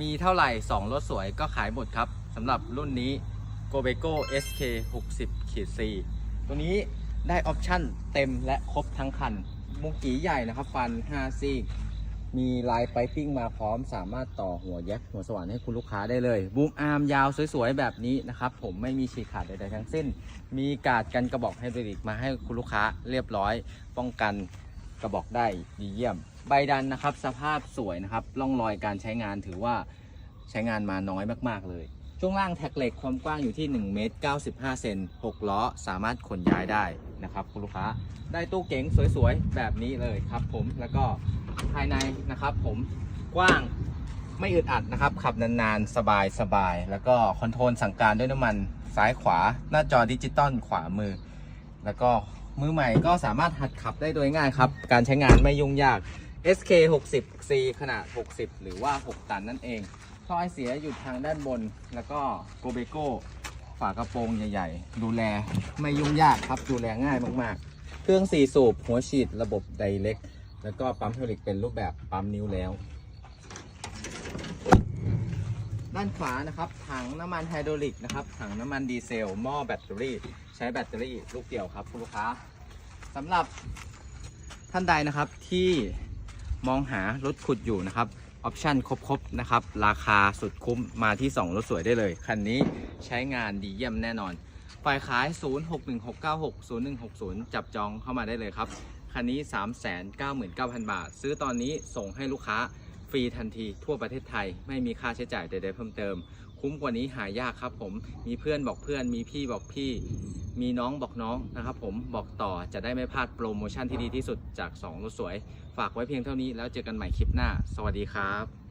มีเท่าไหร่ 2 รถสวยก็ขายหมดครับสำหรับรุ่นนี้ g o b e c o SK 60ขีด4ตัวนี้ได้ออปชั่นเต็มและครบทั้งคัน มุงกีใหญ่นะครับ ฟัน 5 ซีกมีลายไปปิ้งมาพร้อม สามารถต่อหัวแยกหัวสว่านให้คุณลูกค้าได้เลย บูมอาร์มยาวสวยๆ แบบนี้นะครับ ผมไม่มีฉีกขาดใดๆทั้งสิ้น มีกาดกันกระบอกไฮดรอลิกมาให้คุณลูกค้าเรียบร้อย ป้องกันกระบอกได้ดีเยี่ยม ใบดันนะครับสภาพสวยนะครับร่องรอยการใช้งานถือว่าใช้งานมาน้อยมากๆเลย ช่วงล่างแท็กเหล็กความกว้างอยู่ที่1เมตร95เซน6ล้อสามารถขนย้ายได้นะครับคุณลูกค้าได้ตู้เก๋งสวยๆ แบบนี้เลยครับผมแล้วก็ภายในนะครับผมกว้างไม่อึดอัดนะครับขับนานๆ สบายๆแล้วก็คอนโทรลสั่งการด้วยน้ำมันซ้ายขวา หน้าจอดิจิตอลขวามือ แล้วก็มือใหม่ก็สามารถหัดขับได้โดยง่ายครับ การใช้งานไม่ยุ่งยาก SK 60 C ขนาด 60 หรือว่า 6 ตันนั่นเองท่อไอเสียอยู่ทางด้านบน แล้วก็โกเบโก้ฝากระโปรงใหญ่ ๆ ดูแลไม่ยุ่งยากครับ ดูแลง่ายมากๆ เครื่อง 4 สูบ หัวฉีดระบบไดเล็ก แล้วก็ปั๊มเฮลิกเป็นรูปแบบปั๊มนิ้วแล้ว ด้านขวานะครับ ถังน้ำมันไฮดรอลิกนะครับ ถังน้ำมันดีเซล หม้อแบตเตอรี่ ใช้แบตเตอรี่ลูกเดียวครับคุณลูกค้าสำหรับท่านใดนะครับที่ มองหารถขุดอยู่นะครับออปชั่นครบๆนะครับ ราคาสุดคุ้มมาที่ 2 รถสวยได้เลย คันนี้ใช้งานดีเยี่ยมแน่นอนฝ่ายขาย 0616960160 จับจองเข้ามาได้เลยครับ คันนี้ 399,000 บาท ซื้อตอนนี้ส่งให้ลูกค้าฟรีทันทีทั่วประเทศไทย ไม่มีค่าใช้จ่ายใดๆเพิ่มเติม คุ้มกว่านี้หายากครับผม มีเพื่อนบอกเพื่อนมีพี่บอกพี่ มีน้องบอกน้องนะครับผมบอกต่อจะได้ไม่พลาดโปรโมชั่นที่ดีที่สุดจาก2รถสวย ฝากไว้เพียงเท่านี้แล้วเจอกันใหม่คลิปหน้า สวัสดีครับ